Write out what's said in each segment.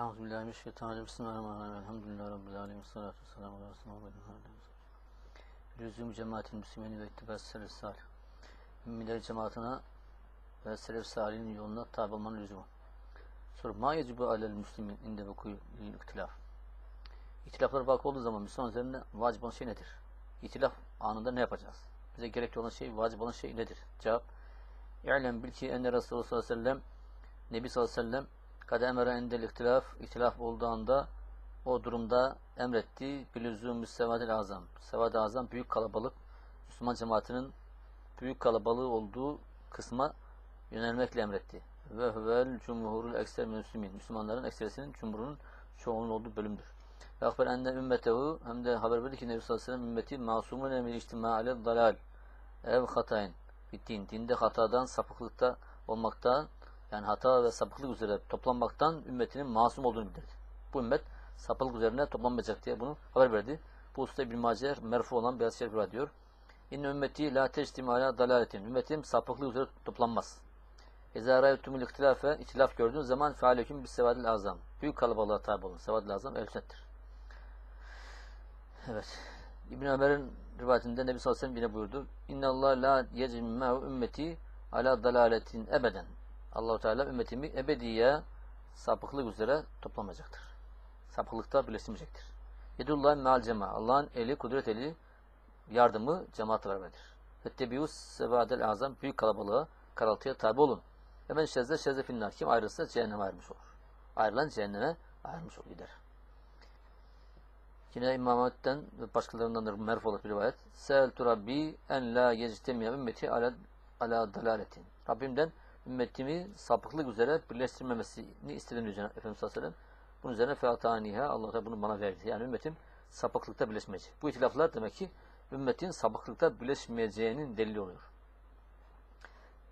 Euzubillahimineşşeytanirracim. Bismillahirrahmanirrahim. Elhamdülillahi Rabbil alemin. Salatu vesselamu ala Resulü Lüzum cemaatin müslümeni ve ittibas selef salih. Müminler cemaatine ve selef salihin yoluna tabi olmanın lüzumu. Soru. Ma yecibu alel müslimin inde vuku'il ihtilaf. İhtilaflara bak olduğu zaman Müslüman üzerinde vacip olan şey nedir? İhtilaf anında ne yapacağız? Bize gerekli olan şey, vacip olan şey nedir? Cevap. İ'lem bil ki enne Resulullah sallallahu aleyhi ve sellem Nebi sallallahu aleyhi ve sellem kad emere endel ihtilaf, ihtilaf olduğu o durumda emretti. Bilüzûmü sevadil azam. Sevad azam büyük kalabalık. Müslüman cemaatinin büyük kalabalığı olduğu kısma yönelmekle emretti. Ve huvel cumhurul ekser müslümin. Müslümanların ekserisinin cumhurunun çoğunun olduğu bölümdür. Ve akber enne ümmetehu hem de haber verdi ki Nebi sallallahu aleyhi ve sellem ümmeti masumun emil içtima ale dalal ev hatayn. Din. Dinde hatadan, sapıklıkta olmaktan yani hata ve sapıklık üzere toplanmaktan ümmetinin masum olduğunu bildirdi. Bu ümmet sapıklık üzerine toplanmayacak diye bunu haber verdi. Bu usta İbn Macer merfu olan Beyaz Şerif diyor. İnne ümmeti la teştim ala dalaletin. Ümmetim sapıklık üzere toplanmaz. İzâ râytumul ihtilâfe ihtilaf gördüğünüz zaman fealeküm bis sevadil azam. Büyük kalabalığa tabi olun. Sevadil azam el sünnettir. Evet. İbn Ömer'in rivayetinde Nebi sallallahu aleyhi ve sellem yine buyurdu. İnne Allah la yecmâhu ümmeti ala dalaletin ebeden. Allahu Teala ümmetimi ebediye sapıklık üzere toplamayacaktır. Sapıklıkta birleştirmeyecektir. Yedullah meal cema. Allah'ın eli, kudret eli, yardımı cemaat beraberdir. Fettebius sevadel azam. Büyük kalabalığa, karaltıya tabi olun. Hemen şezde şezde finnar. Kim ayrılırsa cehenneme ayrılmış olur. Ayrılan cehenneme ayrılmış olur gider. Yine İmam Ahmet'ten ve başkalarından da merf olarak bir rivayet. Seeltu Rabbi en la yectemiye ümmeti ala, ala dalaletin. Rabbimden ümmetimi sapıklık üzere birleştirmemesini diyor Cenab-ı Efendimiz sallallahu aleyhi ve sellem. Bunun üzerine feataniha Allah da bunu bana verdi. Yani ümmetim sapıklıkta birleşmeyecek. Bu itilaflar demek ki ümmetin sapıklıkta birleşmeyeceğinin delili oluyor.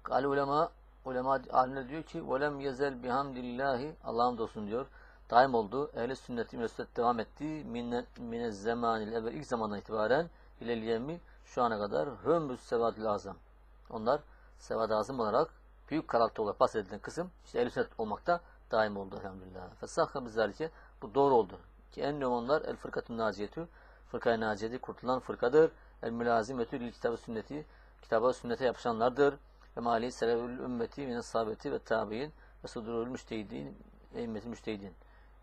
Gal ulema ulema alimler diyor ki velem yezel bihamdillahi Allah'ım olsun diyor. Daim oldu. Ehli sünneti müesset devam etti. Minne, mine zamanil evvel ilk zamandan itibaren ilel yemi şu ana kadar hömbüs sevadil azam. Onlar sevad azam olarak büyük karakter olarak bahsedilen kısım işte ehl sünnet olmakta daim oldu elhamdülillah. Fesahha bizalike bu doğru oldu. Ki en onlar el fırkatun naciyetü fırkayı naciyeti kurtulan fırkadır. El mülazimetü lil kitabı sünneti kitaba sünnete yapışanlardır. Ve mali selevül ümmeti mine sahabeti ve tabi'in ve sudurul müştehidin eyyimeti müştehidin.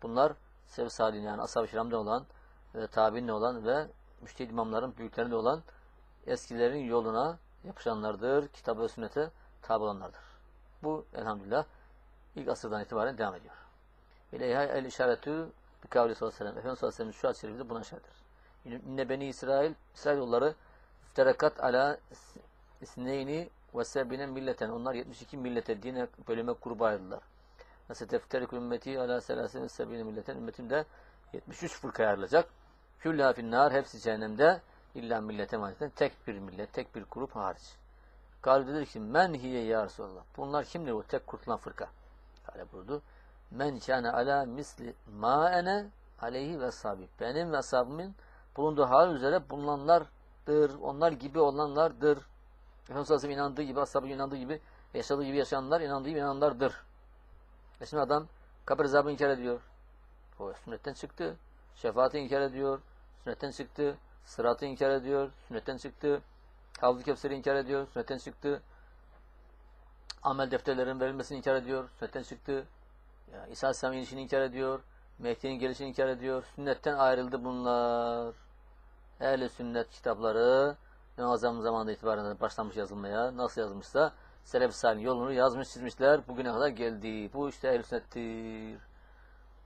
Bunlar sev salin yani ashab-ı kiramda olan ve tabi'inle olan ve müştehid imamların büyüklerinde olan eskilerin yoluna yapışanlardır. Kitaba ve sünnete tabi olanlardır. Bu elhamdülillah ilk asırdan itibaren devam ediyor. İleyha el işaretü bir kavli sallallahu aleyhi ve sellem. Efendimiz sallallahu aleyhi ve sellem şu hadis-i beni İsrail, İsrailoğulları ifterakat ala isneyni ve sebine milleten. Onlar 72 millete, dine, bölüme gruba ayrıldılar. Nasıl tefterik ümmeti ala selasin ve sebine milleten. Ümmetim de 73 fırkaya ayrılacak. Küllâ finnâr, hepsi cehennemde. İlla millete maneten. Tek bir millet, tek bir grup hariç. Kâlu dedi ki men hiye ya Resulallah. Bunlar kimdir o tek kurtulan fırka? Kâle buyurdu. Men kâne ala misli ma ene aleyhi ve sahabi. Benim ve ashabımın bulunduğu hal üzere bulunanlardır. Onlar gibi olanlardır. Efendimiz Aleyhisselam inandığı gibi, ashabı inandığı gibi, yaşadığı gibi yaşayanlar, inandığı gibi inananlardır. E şimdi adam kabir azabı inkar ediyor. O sünnetten çıktı. Şefaati inkar ediyor. Sünnetten çıktı. Sıratı inkar ediyor. Sünnetten çıktı. Havz-ı Kevser'i inkar ediyor. Sünnetten çıktı. Amel defterlerinin verilmesini inkar ediyor. Sünnetten çıktı. Ya, İsa Aleyhisselam'ın inişini inkar ediyor. Mehdi'nin gelişini inkar ediyor. Sünnetten ayrıldı bunlar. Ehli sünnet kitapları Muazzam zamanında itibaren başlamış yazılmaya. Nasıl yazmışsa Selef Salih yolunu yazmış çizmişler. Bugüne kadar geldi. Bu işte ehl sünnettir.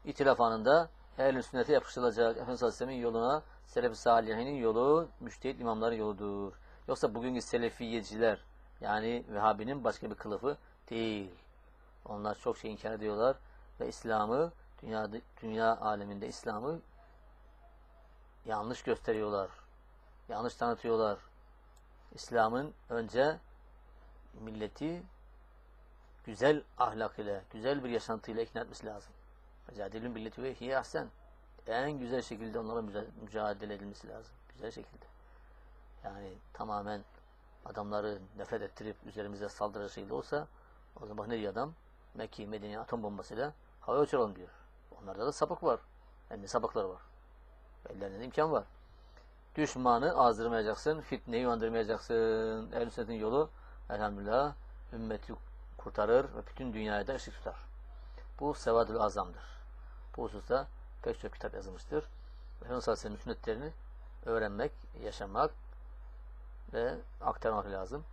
İtilaf anında ehl sünnete yapıştırılacak. Efendimiz Aleyhisselam'ın yoluna Selef Salih'in yolu müştehit imamların yoludur. Yoksa bugünkü selefiyeciler yani Vehhabi'nin başka bir kılıfı değil. Onlar çok şey inkar ediyorlar ve İslam'ı dünya, dünya aleminde İslam'ı yanlış gösteriyorlar. Yanlış tanıtıyorlar. İslam'ın önce milleti güzel ahlak ile, güzel bir yaşantıyla ikna etmesi lazım. Mücadelin milleti ve hiye ahsen. En güzel şekilde onlara mücadele edilmesi lazım. Güzel şekilde. Yani tamamen adamları nefret ettirip üzerimize saldırı şekilde olsa o zaman ne diyor adam? Mekke, Medine atom bombasıyla havaya uçuralım diyor. Onlarda da sapık var. Hem de sapıklar var. Ellerinde de imkan var. Düşmanı azdırmayacaksın, fitneyi uyandırmayacaksın. Ehl-i yolu elhamdülillah ümmeti kurtarır ve bütün dünyaya da ışık tutar. Bu sevadül azamdır. Bu hususta pek çok kitap yazılmıştır. Efendimiz Aleyhisselam'ın sünnetlerini öğrenmek, yaşamak ve aktarmak lazım.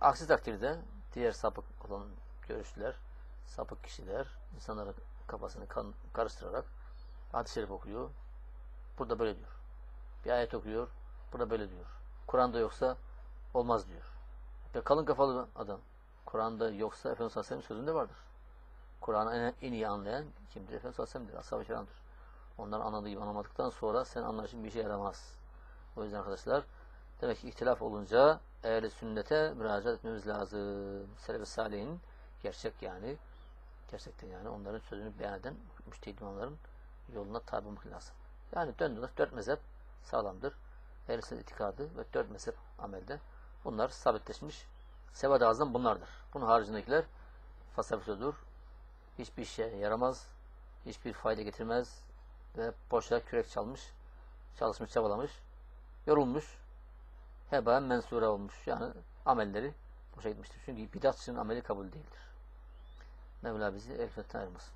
Aksi takdirde diğer sapık olan görüşler, sapık kişiler insanların kafasını kan, karıştırarak şerif okuyor. Burada böyle diyor. Bir ayet okuyor. Burada böyle diyor. Kur'an'da yoksa olmaz diyor. Ya kalın kafalı adam. Kur'an'da yoksa Efendimiz Aleyhisselam'ın sözünde vardır. Kur'an'ı en, en iyi anlayan kimdir? Efendimiz Aleyhisselam'dır. Ashab-ı kiramdır. Onların anladığı gibi anlamadıktan sonra sen anlayışın bir şey yaramaz. O yüzden arkadaşlar demek ki ihtilaf olunca ehl sünnete müracaat etmemiz lazım. Selef-i Salih'in gerçek yani gerçekten yani onların sözünü beyan eden müştehid imamların yoluna tabi olmak lazım. Yani döndünüz dört mezhep sağlamdır. Ehl-i sünnet itikadı ve dört mezhep amelde. Bunlar sabitleşmiş. Sevad azam bunlardır. Bunun haricindekiler fasafisodur. Hiçbir işe yaramaz. Hiçbir fayda getirmez. Ve boşa kürek çalmış. Çalışmış, çabalamış. Yorulmuş. Hebaen mensure olmuş. Yani amelleri boşa gitmiştir. Çünkü bidatçının ameli kabul değildir. Mevla bizi el ayırmasın.